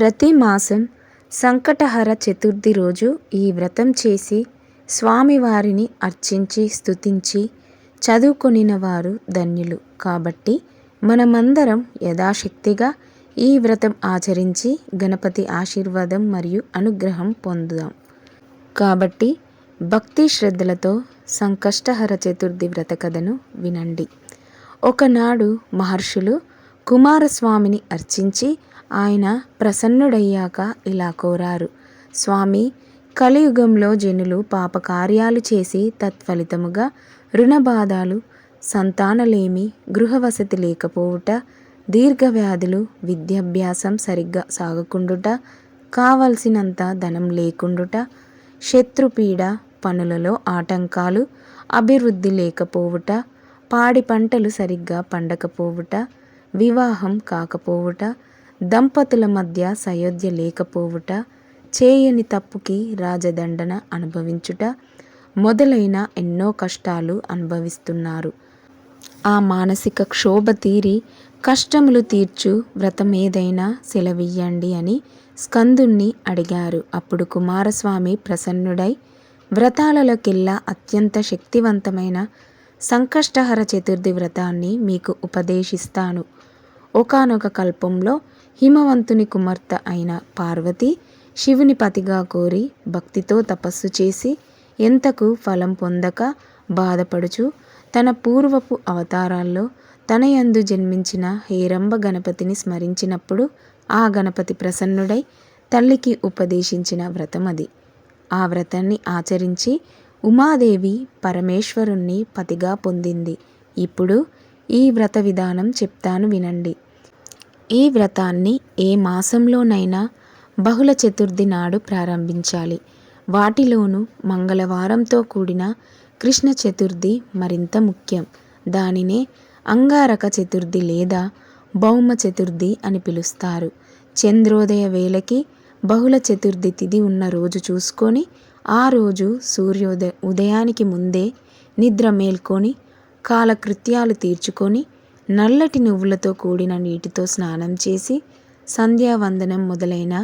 ప్రతి మాసం సంకటహర చతుర్థి రోజు ఈ వ్రతం చేసి స్వామివారిని అర్చించి స్తుతించి చదువుకొనిన వారు ధన్యులు. కాబట్టి మనమందరం యథాశక్తిగా ఈ వ్రతం ఆచరించి గణపతి ఆశీర్వాదం మరియు అనుగ్రహం పొందుదాం. కాబట్టి భక్తి శ్రద్ధలతో సంకష్టహర చతుర్థి వ్రత కథను వినండి. ఒకనాడు మహర్షులు కుమారస్వామిని అర్చించి ఆయన ప్రసన్నుడయ్యాక ఇలా కోరారు. స్వామి కలియుగంలో జనులు పాపకార్యాలు చేసి తత్ఫలితముగా రుణబాధాలు సంతానలేమి గృహవసతి లేకపోవుట దీర్ఘవ్యాధులు విద్యాభ్యాసం సరిగ్గా సాగకుండుట కావలసినంత ధనం లేకుండుట శత్రుపీడ పనులలో ఆటంకాలు అభివృద్ధి లేకపోవుట పాడి పంటలు సరిగ్గా పండకపోవుట వివాహం కాకపోవుట దంపతుల మధ్య సయోధ్య లేకపోవుట చేయని తప్పుకి రాజదండన అనుభవించుట మొదలైన ఎన్నో కష్టాలు అనుభవిస్తున్నారు. ఆ మానసిక క్షోభ తీరి కష్టములు తీర్చు వ్రతం ఏదైనా సెలవియ్యండి అని స్కందుణ్ణి అడిగారు. అప్పుడు కుమారస్వామి ప్రసన్నుడై వ్రతాలలోకెల్లా అత్యంత శక్తివంతమైన సంకష్టహర చతుర్థి వ్రతాన్ని మీకు ఉపదేశిస్తాను. ఒకానొక కల్పంలో హిమవంతుని కుమార్తె అయిన పార్వతి శివుని పతిగా కోరి భక్తితో తపస్సు చేసి ఎంతకు ఫలం పొందక బాధపడుచు తన పూర్వపు అవతారాల్లో తనయందు జన్మించిన హేరంబ గణపతిని స్మరించినప్పుడు ఆ గణపతి ప్రసన్నుడై తల్లికి ఉపదేశించిన వ్రతం అది. ఆ వ్రతాన్ని ఆచరించి ఉమాదేవి పరమేశ్వరుణ్ణి పతిగా పొందింది. ఇప్పుడు ఈ వ్రత విధానం చెప్తాను వినండి. ఈ వ్రతాన్ని ఏ మాసంలోనైనా బహుళ చతుర్థి నాడు ప్రారంభించాలి. వాటిలోనూ మంగళవారంతో కూడిన కృష్ణ చతుర్థి మరింత ముఖ్యం. దానినే అంగారక చతుర్థి లేదా భౌమ చతుర్థి అని పిలుస్తారు. చంద్రోదయ వేళకి బహుళ చతుర్థి తిథి ఉన్న రోజు చూసుకొని ఆ రోజు సూర్యోదయ ఉదయానికి ముందే నిద్ర మేల్కొని కాలకృత్యాలు తీర్చుకొని నల్లటి నువ్వులతో కూడిన నీటితో స్నానం చేసి సంధ్యావందనం మొదలైన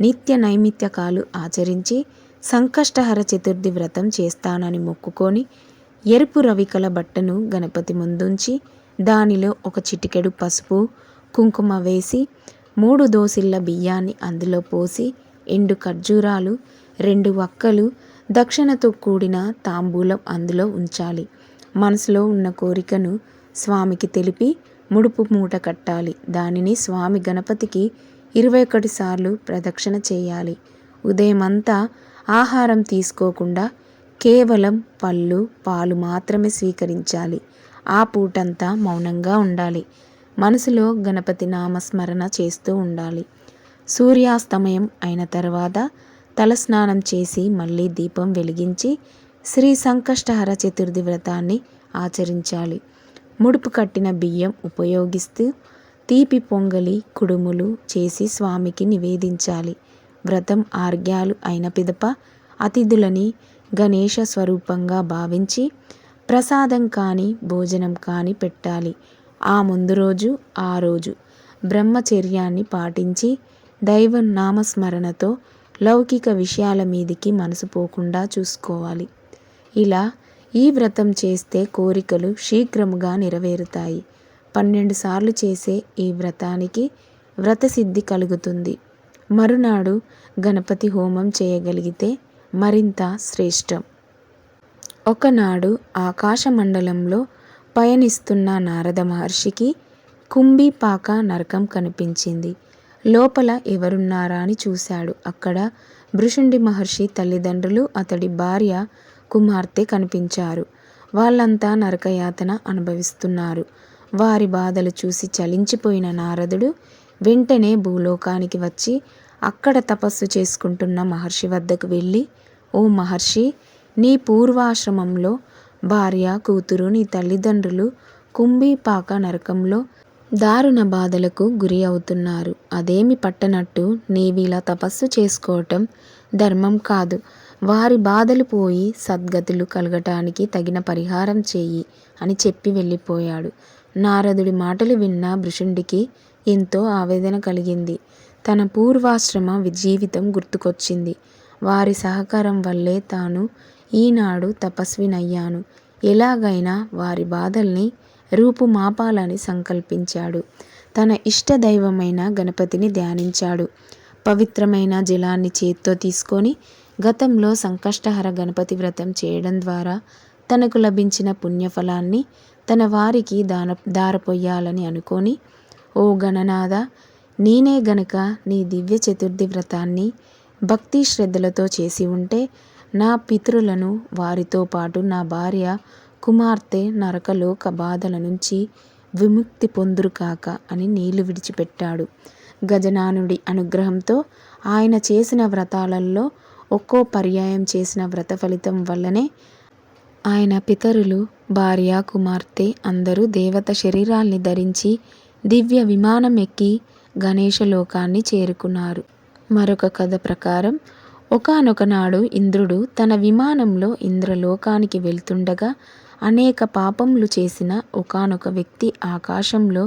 నిత్య నైమిత్యకాలు ఆచరించి సంకష్టహర చతుర్థి వ్రతం చేస్తానని మొక్కుకొని ఎరుపు రవికల బట్టను గణపతి ముందుంచి దానిలో ఒక చిటికెడు పసుపు కుంకుమ వేసి మూడు దోసిళ్ళ బియ్యాన్ని అందులో పోసి ఎండు ఖర్జూరాలు రెండు వక్కలు దక్షిణతో కూడిన తాంబూలం అందులో ఉంచాలి. మనసులో ఉన్న కోరికను స్వామికి తెలిపి ముడుపు మూట కట్టాలి. దానిని స్వామి గణపతికి ఇరవై ఒకటి సార్లు ప్రదక్షిణ చేయాలి. ఉదయమంతా ఆహారం తీసుకోకుండా కేవలం పళ్ళు పాలు మాత్రమే స్వీకరించాలి. ఆ పూటంతా మౌనంగా ఉండాలి. మనసులో గణపతి నామస్మరణ చేస్తూ ఉండాలి. సూర్యాస్తమయం అయిన తర్వాత తలస్నానం చేసి మళ్ళీ దీపం వెలిగించి శ్రీ సంకష్టహర చతుర్థి వ్రతాన్ని ఆచరించాలి. ముడుపు కట్టిన బియ్యం ఉపయోగిస్తూ తీపి పొంగలి కుడుములు చేసి స్వామికి నివేదించాలి. వ్రతం ఆర్గ్యాలు అయిన పిదప అతిథులని గణేష స్వరూపంగా భావించి ప్రసాదం కానీ భోజనం కానీ పెట్టాలి. ఆ ముందు రోజు ఆ రోజు బ్రహ్మచర్యాన్ని పాటించి దైవ నామస్మరణతో లౌకిక విషయాల మీదికి మనసు పోకుండా చూసుకోవాలి. ఇలా ఈ వ్రతం చేస్తే కోరికలు శీఘ్రముగా నెరవేరుతాయి. పన్నెండు సార్లు చేసే ఈ వ్రతానికి వ్రతసిద్ధి కలుగుతుంది. మరునాడు గణపతి హోమం చేయగలిగితే మరింత శ్రేష్టం. ఒకనాడు ఆకాశమండలంలో పయనిస్తున్న నారద మహర్షికి కుంభీపాక నరకం కనిపించింది. లోపల ఎవరున్నారా అని చూశాడు. అక్కడ భృషుండి మహర్షి తల్లిదండ్రులు అతడి భార్య కుమార్తె కనిపించారు. వాళ్ళంతా నరకయాతన అనుభవిస్తున్నారు. వారి బాధలు చూసి చలించిపోయిన నారదుడు వెంటనే భూలోకానికి వచ్చి అక్కడ తపస్సు చేసుకుంటున్న మహర్షి వద్దకు వెళ్ళి ఓ మహర్షి నీ పూర్వాశ్రమంలో భార్య కూతురు నీ తల్లిదండ్రులు కుంభీపాక నరకంలో దారుణ బాధలకు గురి అవుతున్నారు. అదేమి పట్టనట్టు నీవిలా తపస్సు చేసుకోవటం ధర్మం కాదు. వారి బాధలు పోయి సద్గతులు కలగటానికి తగిన పరిహారం చేయి అని చెప్పి వెళ్ళిపోయాడు నారదుడి మాటలు విన్న భృషుండికి ఎంతో ఆవేదన కలిగింది తన పూర్వాశ్రమ జీవితం గుర్తుకొచ్చింది. వారి సహకారం వల్లే తాను ఈనాడు తపస్వినయ్యాను. ఎలాగైనా వారి బాధల్ని రూపుమాపాలని సంకల్పించాడు. తన ఇష్టదైవమైన గణపతిని ధ్యానించాడు. పవిత్రమైన జలాన్ని చేత్తో తీసుకొని గతంలో సంకష్టహర గణపతి వ్రతం చేయడం ద్వారా తనకు లభించిన పుణ్యఫలాన్ని తన వారికి దాన దారపొయ్యాలని అనుకొని ఓ గణనాథ నేనే గనక నీ దివ్య చతుర్థి వ్రతాన్ని భక్తి శ్రద్ధలతో చేసి ఉంటే నా పితరులను వారితో పాటు నా భార్య కుమార్తె నరకలోక బాధల నుంచి విముక్తి పొందురు కాక అని నీళ్ళు విడిచిపెట్టాడు. గజనానుడి అనుగ్రహంతో ఆయన చేసిన వ్రతాలలో ఒక్కో పర్యాయం చేసిన వ్రత ఫలితం వల్లనే ఆయన పితరులు, భార్య, కుమార్తె అందరూ దేవత శరీరాల్ని ధరించి దివ్య విమానం ఎక్కి గణేశలోకాన్ని చేరుకున్నారు. మరొక కథ ప్రకారం ఒకానొకనాడు ఇంద్రుడు తన విమానంలో ఇంద్రలోకానికి వెళ్తుండగా అనేక పాపములు చేసిన ఒకానొక వ్యక్తి ఆకాశంలో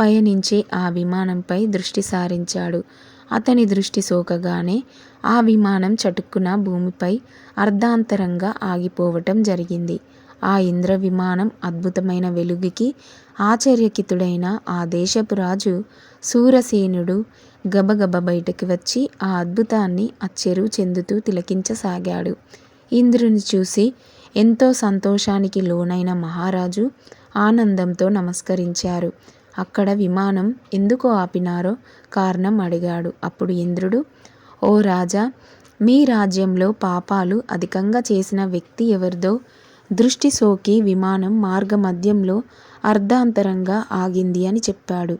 పయనించే ఆ విమానంపై దృష్టి సారించాడు. అతని దృష్టి సోకగానే ఆ విమానం చటుక్కున భూమిపై అర్ధాంతరంగా ఆగిపోవటం జరిగింది. ఆ ఇంద్ర విమానం అద్భుతమైన వెలుగుకి ఆశ్చర్యకితుడైన ఆ దేశపు రాజు శూరసేనుడు గబగబ బయటకి వచ్చి ఆ అద్భుతాన్ని అచ్చెరువు చెందుతూ తిలకించసాగాడు. ఇంద్రుని చూసి ఎంతో సంతోషానికి లోనైన మహారాజు ఆనందంతో నమస్కరించారు. అక్కడ విమానం ఎందుకు ఆపినారో కారణం అడిగాడు. అప్పుడు ఇంద్రుడు ఓ రాజా! మీ రాజ్యంలో పాపాలు అధికంగా చేసిన వ్యక్తి ఎవరిదో దృష్టి సోకి విమానం మార్గమధ్యంలో అర్ధాంతరంగా ఆగింది అని చెప్పాడు.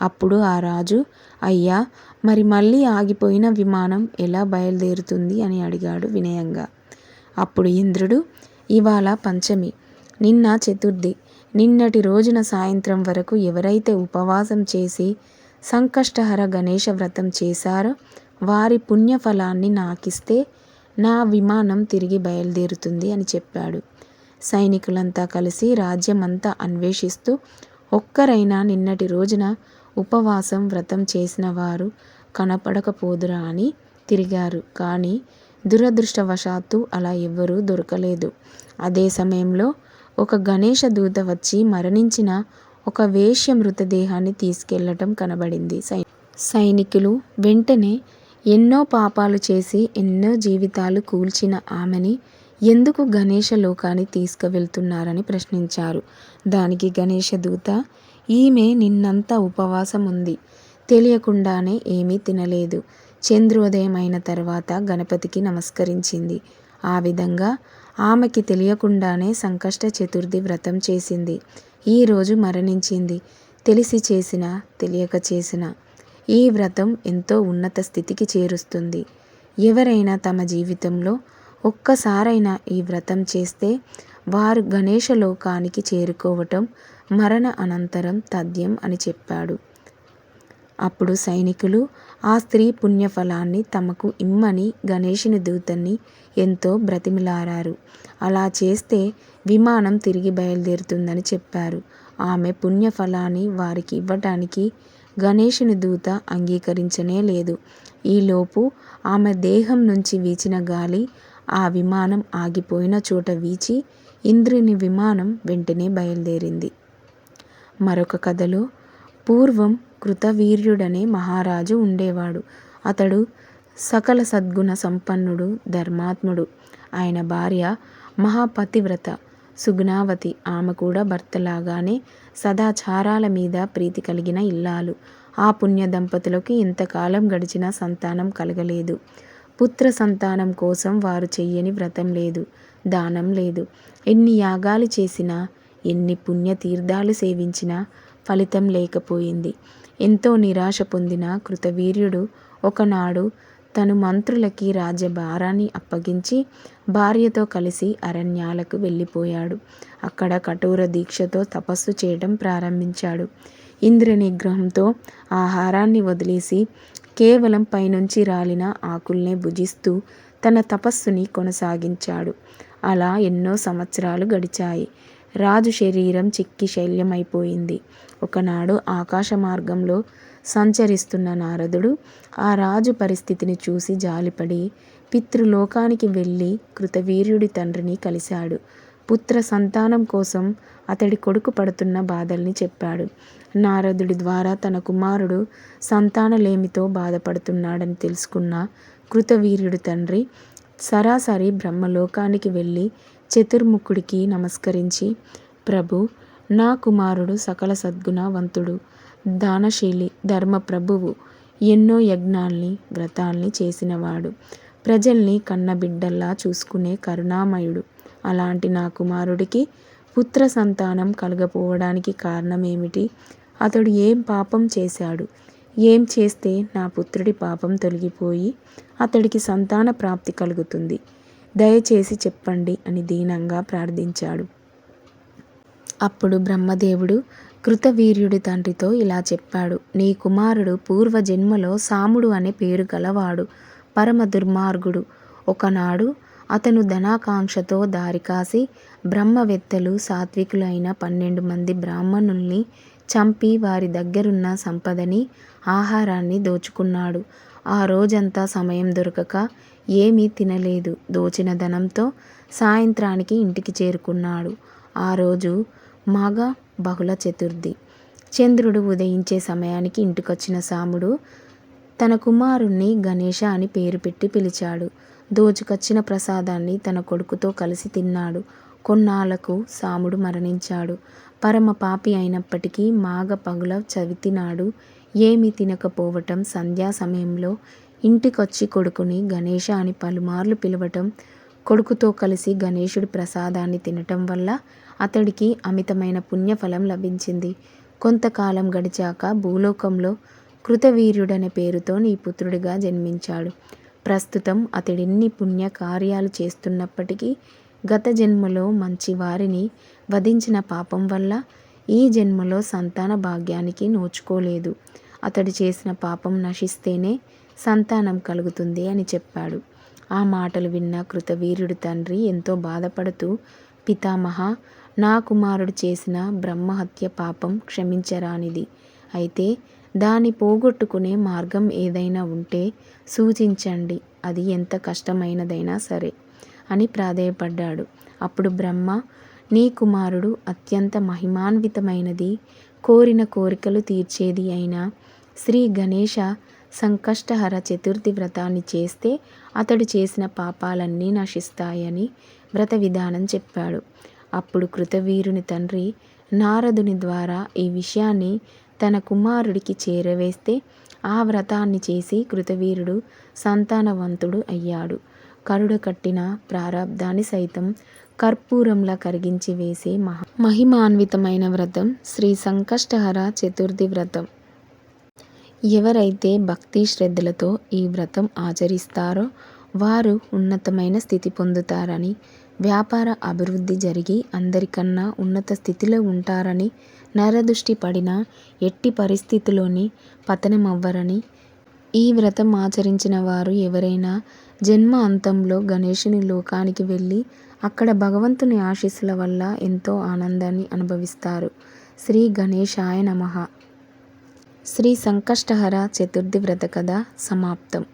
అప్పుడు ఆ రాజు అయ్యా! మరి మళ్ళీ ఆగిపోయిన విమానం ఎలా బయలుదేరుతుంది అని అడిగాడు వినయంగా. అప్పుడు ఇంద్రుడు ఇవాళ పంచమి, నిన్న చతుర్థి. నిన్నటి రోజున సాయంత్రం వరకు ఎవరైతే ఉపవాసం చేసి సంకష్టహర గణేశ వ్రతం చేశారో వారి పుణ్యఫలాన్ని నాకిస్తే నా విమానం తిరిగి బయలుదేరుతుంది అని చెప్పాడు. సైనికులంతా కలిసి రాజ్యమంతా అన్వేషిస్తూ ఒక్కరైనా నిన్నటి రోజున ఉపవాసం వ్రతం చేసిన వారు కనపడకపోదురా అని తిరిగారు. కానీ దురదృష్టవశాత్తు అలా ఎవ్వరూ దొరకలేదు. అదే సమయంలో ఒక గణేశ దూత వచ్చి మరణించిన ఒక వేశ్య మృతదేహాన్ని తీసుకెళ్ళటం కనబడింది. సై సైనికులు వెంటనే ఎన్నో పాపాలు చేసి ఎన్నో జీవితాలు కూల్చిన ఆమెని ఎందుకు గణేష లోకాన్ని తీసుకువెళ్తున్నారని ప్రశ్నించారు. దానికి గణేష దూత ఈమె నిన్నంతా ఉపవాసం ఉంది. తెలియకుండానే ఏమీ తినలేదు. చంద్రోదయం అయిన తర్వాత గణపతికి నమస్కరించింది. ఆ విధంగా ఆమెకి తెలియకుండానే సంకష్ట చతుర్థి వ్రతం చేసింది. ఈరోజు మరణించింది. తెలిసి చేసినా, తెలియక చేసినా ఈ వ్రతం ఎంతో ఉన్నత స్థితికి చేరుస్తుంది. ఎవరైనా తమ జీవితంలో ఒక్కసారైనా ఈ వ్రతం చేస్తే వారు గణేష లోకానికి చేరుకోవటం మరణ అనంతరం తథ్యం అని చెప్పాడు. అప్పుడు సైనికులు ఆ స్త్రీ పుణ్యఫలాన్ని తమకు ఇమ్మని గణేషుని దూతని ఎంతో బ్రతిమిలారారు అలా చేస్తే విమానం తిరిగి బయలుదేరుతుందని చెప్పారు. ఆమె పుణ్యఫలాన్ని వారికి ఇవ్వటానికి గణేషుని దూత అంగీకరించనే లేదు. ఈలోపు ఆమె దేహం నుంచి వీచిన గాలి ఆ విమానం ఆగిపోయిన చోట వీచి ఇంద్రుని విమానం వెంటనే బయలుదేరింది. మరొక కథలో పూర్వం కృతవీర్యుడనే మహారాజు ఉండేవాడు. అతడు సకల సద్గుణ సంపన్నుడు, ధర్మాత్ముడు. ఆయన భార్య మహాపతివ్రత సుగుణావతి. ఆమె కూడా భర్తలాగానే సదాచారాల మీద ప్రీతి కలిగిన ఇల్లాలు. ఆ పుణ్య దంపతులకు ఎంతకాలం గడిచినా సంతానం కలగలేదు. పుత్ర సంతానం కోసం వారు చెయ్యని వ్రతం లేదు. దానం లేదు. ఎన్ని యాగాలు చేసినా, ఎన్ని పుణ్య తీర్థాలు సేవించినా ఫలితం లేకపోయింది. ఎంతో నిరాశ పొందిన కృతవీర్యుడు ఒకనాడు తను మంత్రులకి రాజ్యభారాన్ని అప్పగించి భార్యతో కలిసి అరణ్యాలకు వెళ్ళిపోయాడు. అక్కడ కఠోర దీక్షతో తపస్సు చేయటం ప్రారంభించాడు. ఇంద్ర నిగ్రహంతో ఆహారాన్ని వదిలేసి కేవలం పైనుంచి రాలిన ఆకుల్నే భుజిస్తూ తన తపస్సుని కొనసాగించాడు. అలా ఎన్నో సంవత్సరాలు గడిచాయి. రాజు శరీరం చిక్కి శల్యమైపోయింది. ఒకనాడు ఆకాశ మార్గంలో సంచరిస్తున్న నారదుడు ఆ రాజు పరిస్థితిని చూసి జాలిపడి పితృలోకానికి వెళ్ళి కృతవీర్యుడి తండ్రిని కలిశాడు. పుత్ర సంతానం కోసం అతడి కొడుకు పడుతున్న బాధల్ని చెప్పాడు. నారదుడి ద్వారా తన కుమారుడు సంతానలేమితో బాధపడుతున్నాడని తెలుసుకున్న కృతవీర్యుడి తండ్రి సరాసరి బ్రహ్మలోకానికి వెళ్ళి చతుర్ముఖుడికి నమస్కరించి ప్రభు నా కుమారుడు సకల సద్గుణవంతుడు దానశీలి ధర్మప్రభువు ఎన్నో యజ్ఞాల్ని వ్రతాల్ని చేసినవాడు. ప్రజల్ని కన్నబిడ్డల్లా చూసుకునే కరుణామయుడు. అలాంటి నా కుమారుడికి పుత్ర సంతానం కలగపోవడానికి కారణమేమిటి? అతడు ఏం పాపం చేశాడు? ఏం చేస్తే నా పుత్రుడి పాపం తొలగిపోయి అతడికి సంతాన ప్రాప్తి కలుగుతుంది? దయచేసి చెప్పండి అని దీనంగా ప్రార్థించాడు. అప్పుడు బ్రహ్మదేవుడు కృతవీర్యుడి తండ్రితో ఇలా చెప్పాడు నీ కుమారుడు పూర్వజన్మలో సాముడు అనే పేరు గలవాడు పరమ దుర్మార్గుడు. ఒకనాడు అతను ధనాకాంక్షతో దారికాసి బ్రహ్మవేత్తలు సాత్వికులైన పన్నెండు మంది బ్రాహ్మణుల్ని చంపి వారి దగ్గరున్న సంపదని ఆహారాన్ని దోచుకున్నాడు. ఆ రోజంతా సమయం దొరకక ఏమీ తినలేదు. దోచిన ధనంతో సాయంత్రానికి ఇంటికి చేరుకున్నాడు. ఆ రోజు మాఘ బహుళ చతుర్థి. చంద్రుడు ఉదయించే సమయానికి ఇంటికొచ్చిన సాముడు తన కుమారుణ్ణి గణేష అని పేరు పెట్టి పిలిచాడు. దోచుకొచ్చిన ప్రసాదాన్ని తన కొడుకుతో కలిసి తిన్నాడు. కొన్నాళ్ళకు సాముడు మరణించాడు. పరమ పాపి అయినప్పటికీ మాఘ పగుల చవితినాడు ఏమి తినకపోవటం సంధ్యా సమయంలో ఇంటికొచ్చి కొడుకుని గణేష అని పలుమార్లు పిలవటం కొడుకుతో కలిసి గణేశుడి ప్రసాదాన్ని తినటం వల్ల అతడికి అమితమైన పుణ్యఫలం లభించింది. కొంతకాలం గడిచాక భూలోకంలో కృతవీర్యుడనే పేరుతో నీ పుత్రుడిగా జన్మించాడు. ప్రస్తుతం అతడిన్ని పుణ్య కార్యాలు చేస్తున్నప్పటికీ గత జన్మలో మంచి వారిని వధించిన పాపం వల్ల ఈ జన్మలో సంతాన భాగ్యానికి నోచుకోలేదు. అతడు చేసిన పాపం నశిస్తేనే సంతానం కలుగుతుంది అని చెప్పాడు. ఆ మాటలు విన్న కృతవీరుడు తండ్రి ఎంతో బాధపడుతూ పితామహ నా కుమారుడు చేసిన బ్రహ్మహత్య పాపం క్షమించరానిది. అయితే దాన్ని పోగొట్టుకునే మార్గం ఏదైనా ఉంటే సూచించండి. అది ఎంత కష్టమైనదైనా సరే అని ప్రాధేయపడ్డాడు. అప్పుడు బ్రహ్మ నీ కుమారుడు అత్యంత మహిమాన్వితమైనది. కోరిన కోరికలు తీర్చేది అయిన శ్రీ గణేష సంకష్టహర చతుర్థి వ్రతాన్ని చేస్తే అతడు చేసిన పాపాలన్నీ నశిస్తాయని వ్రత విధానం చెప్పాడు. అప్పుడు కృతవీరుని తండ్రి నారదుని ద్వారా ఈ విషయాన్ని తన కుమారుడికి చేరవేస్తే ఆ వ్రతాన్ని చేసి కృతవీరుడు సంతానవంతుడు అయ్యాడు. కరుడు కట్టిన ప్రారంధాన్ని సైతం కర్పూరంలా కరిగించి వేసే మహా మహిమాన్వితమైన వ్రతం శ్రీ సంకష్టహర చతుర్థి వ్రతం. ఎవరైతే భక్తి శ్రద్ధలతో ఈ వ్రతం ఆచరిస్తారో వారు ఉన్నతమైన స్థితి పొందుతారని వ్యాపార అభివృద్ధి జరిగి అందరికన్నా ఉన్నత స్థితిలో ఉంటారని నరదృష్టి పడిన ఎట్టి పరిస్థితిలోని పతనమవ్వరని ఈ వ్రతం ఆచరించిన వారు ఎవరైనా జన్మ అంతంలో గణేషుని లోకానికి వెళ్ళి అక్కడ భగవంతుని ఆశీస్సుల వల్ల ఎంతో ఆనందాన్ని అనుభవిస్తారు. శ్రీ గణేశాయ నమః. శ్రీ సంకష్టహర చతుర్థి వ్రత కథ సమాప్తం.